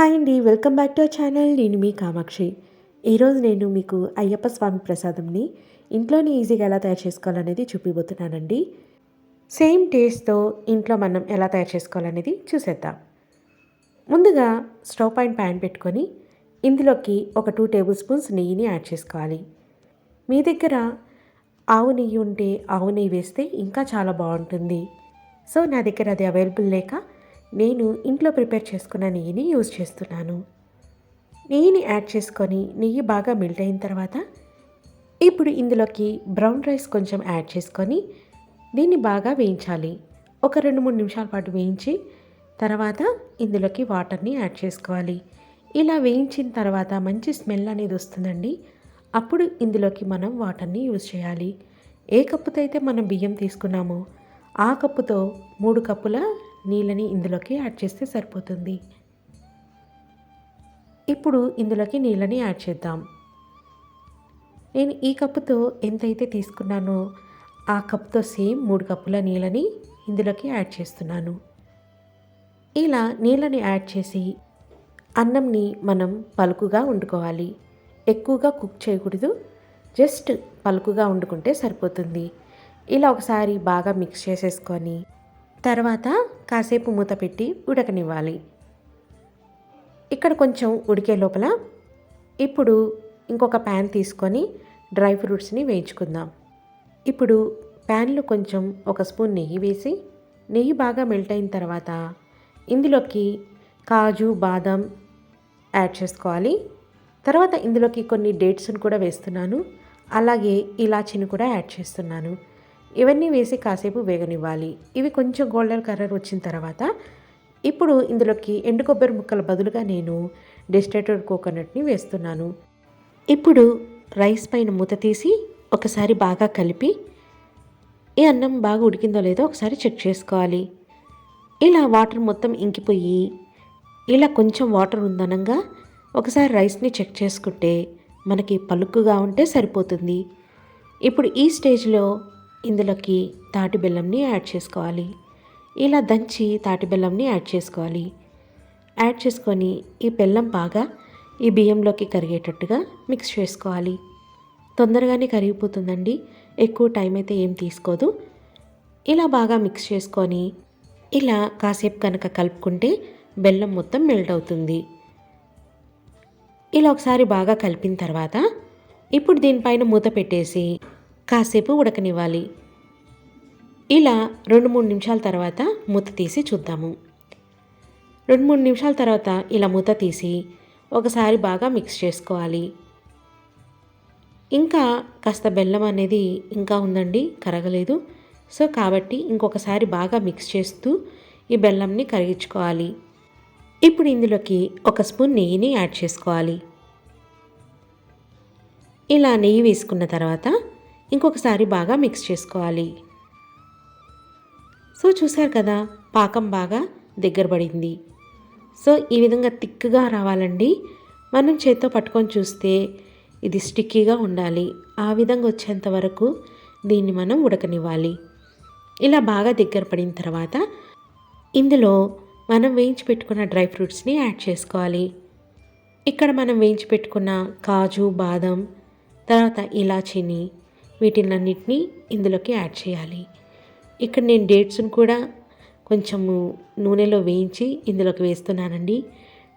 Hi అండి welcome back to our channel. నేను మీ కామాక్షి. ఈరోజు నేను మీకు అయ్యప్ప స్వామి ప్రసాదంని ఇంట్లోనే ఈజీగా ఎలా తయారు చేసుకోవాలనేది చూపిపోతున్నానండి సేమ్ టేస్ట్తో ఇంట్లో మనం ఎలా తయారు చేసుకోవాలనేది చూసేద్దాం. ముందుగా స్టవ్ పైన ప్యాన్ పెట్టుకొని ఇందులోకి ఒక టూ టేబుల్ స్పూన్స్ నెయ్యిని యాడ్ చేసుకోవాలి. మీ దగ్గర ఆవు నెయ్యి ఉంటే ఆవు నెయ్యి వేస్తే ఇంకా చాలా బాగుంటుంది. సో నా దగ్గర అది అవైలబుల్ లేక నేను ఇంట్లో ప్రిపేర్ చేసుకున్న నెయ్యిని యూజ్ చేస్తున్నాను. నెయ్యిని యాడ్ చేసుకొని నెయ్యి బాగా మెల్ట్ అయిన తర్వాత ఇప్పుడు ఇందులోకి బ్రౌన్ రైస్ కొంచెం యాడ్ చేసుకొని దీన్ని బాగా వేయించాలి. ఒక రెండు మూడు నిమిషాల పాటు వేయించి తర్వాత ఇందులోకి వాటర్ని యాడ్ చేసుకోవాలి. ఇలా వేయించిన తర్వాత మంచి స్మెల్ అనేది వస్తుందండి. అప్పుడు ఇందులోకి మనం వాటర్ని యూజ్ చేయాలి. ఏ కప్పుతో అయితే మనం బియ్యం తీసుకున్నామో ఆ కప్పుతో మూడు కప్పుల నీళ్ళని ఇందులోకి యాడ్ చేస్తే సరిపోతుంది. ఇప్పుడు ఇందులోకి నీళ్ళని యాడ్ చేద్దాం. నేను ఈ కప్పుతో ఎంతైతే తీసుకున్నానో ఆ కప్తో సేమ్ మూడు కప్పుల నీళ్ళని ఇందులోకి యాడ్ చేస్తున్నాను. ఇలా నీళ్ళని యాడ్ చేసి అన్నంని మనం పలుకుగా వండుకోవాలి. ఎక్కువగా కుక్ చేయకూడదు. జస్ట్ పలుకుగా వండుకుంటే సరిపోతుంది. ఇలా ఒకసారి బాగా మిక్స్ చేసేసుకొని తర్వాత కాసేపు మూత పెట్టి ఉడకనివ్వాలి. ఇక్కడ కొంచెం ఉడికే లోపల ఇప్పుడు ఇంకొక ప్యాన్ తీసుకొని డ్రై ఫ్రూట్స్ని వేయించుకుందాం. ఇప్పుడు ప్యాన్లో కొంచెం ఒక స్పూన్ నెయ్యి వేసి నెయ్యి బాగా మెల్ట్ అయిన తర్వాత ఇందులోకి కాజు బాదం యాడ్ చేసుకోవాలి. తర్వాత ఇందులోకి కొన్ని డేట్స్ని కూడా వేస్తున్నాను. అలాగే ఇలాచీని కూడా యాడ్ చేస్తున్నాను. ఇవన్నీ వేసి కాసేపు వేగనివ్వాలి. ఇవి కొంచెం గోల్డెన్ కలర్ వచ్చిన తర్వాత ఇప్పుడు ఇందులోకి ఎండు కొబ్బరి ముక్కల బదులుగా నేను డిస్టేటెడ్ కోకోనట్ని వేస్తున్నాను. ఇప్పుడు రైస్ పైన మూత తీసి ఒకసారి బాగా కలిపి ఈ అన్నం బాగా ఉడికిందో లేదో ఒకసారి చెక్ చేసుకోవాలి. ఇలా వాటర్ మొత్తం ఇంకిపోయి ఇలా కొంచెం వాటర్ ఉందనంగా ఒకసారి రైస్ని చెక్ చేసుకుంటే మనకి పలుకుగా ఉంటే సరిపోతుంది. ఇప్పుడు ఈ స్టేజ్లో ఇందులోకి తాటి బెల్లంని యాడ్ చేసుకోవాలి. ఇలా దంచి తాటి బెల్లంని యాడ్ చేసుకోవాలి. యాడ్ చేసుకొని ఈ బెల్లం బాగా ఈ బియ్యంలోకి కరిగేటట్టుగా మిక్స్ చేసుకోవాలి. తొందరగానే కరిగిపోతుందండి. ఎక్కువ టైం అయితే ఏం తీసుకోదు. ఇలా బాగా మిక్స్ చేసుకొని ఇలా కాసేపు కనుక కలుపుకుంటే బెల్లం మొత్తం మెల్ట్ అవుతుంది. ఇలా ఒకసారి బాగా కలిపిన తర్వాత ఇప్పుడు దీనిపైన మూత పెట్టేసి కాసేపు ఉడకనివ్వాలి. ఇలా రెండు మూడు నిమిషాల తర్వాత మూత తీసి చూద్దాము. రెండు మూడు నిమిషాల తర్వాత ఇలా మూత తీసి ఒకసారి బాగా మిక్స్ చేసుకోవాలి. ఇంకా కాస్త బెల్లం అనేది ఇంకా ఉందండి కరగలేదు. సో కాబట్టి ఇంకొకసారి బాగా మిక్స్ చేస్తూ ఈ బెల్లంని కరిగించుకోవాలి. ఇప్పుడు ఇందులోకి ఒక స్పూన్ నెయ్యిని యాడ్ చేసుకోవాలి. ఇలా నెయ్యి వేసుకున్న తర్వాత ఇంకొకసారి బాగా మిక్స్ చేసుకోవాలి. సో చూశారు కదా పాకం బాగా దగ్గర పడింది. సో ఈ విధంగా థిక్గా రావాలండి. మనం చేత్తో పట్టుకొని చూస్తే ఇది స్టిక్కీగా ఉండాలి. ఆ విధంగా వచ్చేంత వరకు దీన్ని మనం ఉడకనివ్వాలి. ఇలా బాగా దగ్గర పడిన తర్వాత ఇందులో మనం వేయించి పెట్టుకున్న డ్రై ఫ్రూట్స్ని యాడ్ చేసుకోవాలి. ఇక్కడ మనం వేయించి పెట్టుకున్న కాజు బాదం తర్వాత ఇలాచీని వీటినన్నిటినీ ఇందులోకి యాడ్ చేయాలి. ఇక్కడ నేను డేట్స్ని కూడా కొంచెము నూనెలో వేయించి ఇందులోకి వేస్తున్నానండి.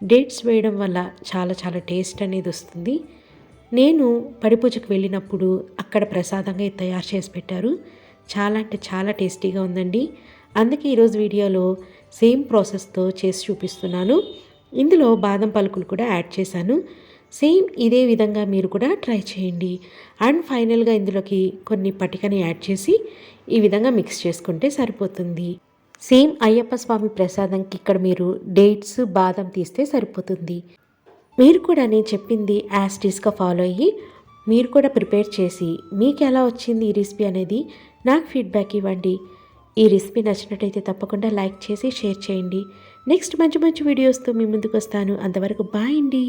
డేట్స్ వేయడం వల్ల చాలా చాలా టేస్ట్ అనేది వస్తుంది. నేను పడిపూజకు వెళ్ళినప్పుడు అక్కడ ప్రసాదంగా తయారు చేసి పెట్టారు. చాలా అంటే చాలా టేస్టీగా ఉందండి. అందుకే ఈరోజు వీడియోలో సేమ్ ప్రాసెస్తో చేసి చూపిస్తున్నాను. ఇందులో బాదం పలుకులు కూడా యాడ్ చేశాను. సేమ్ ఇదే విధంగా మీరు కూడా ట్రై చేయండి. అండ్ ఫైనల్గా ఇందులోకి కొన్ని పటికని యాడ్ చేసి ఈ విధంగా మిక్స్ చేసుకుంటే సరిపోతుంది. సేమ్ అయ్యప్ప స్వామి ప్రసాదంకి ఇక్కడ మీరు డేట్స్ బాదం తీస్తే సరిపోతుంది. మీరు కూడా నేను చెప్పింది యాస్టీస్గా ఫాలో అయ్యి మీరు కూడా ప్రిపేర్ చేసి మీకు ఎలా వచ్చింది ఈ రెసిపీ అనేది నాకు ఫీడ్బ్యాక్ ఇవ్వండి. ఈ రెసిపీ నచ్చినట్టయితే తప్పకుండా లైక్ చేసి షేర్ చేయండి. నెక్స్ట్ మంచి మంచి వీడియోస్తో మీ ముందుకు వస్తాను. అంతవరకు బాయ్ అండి.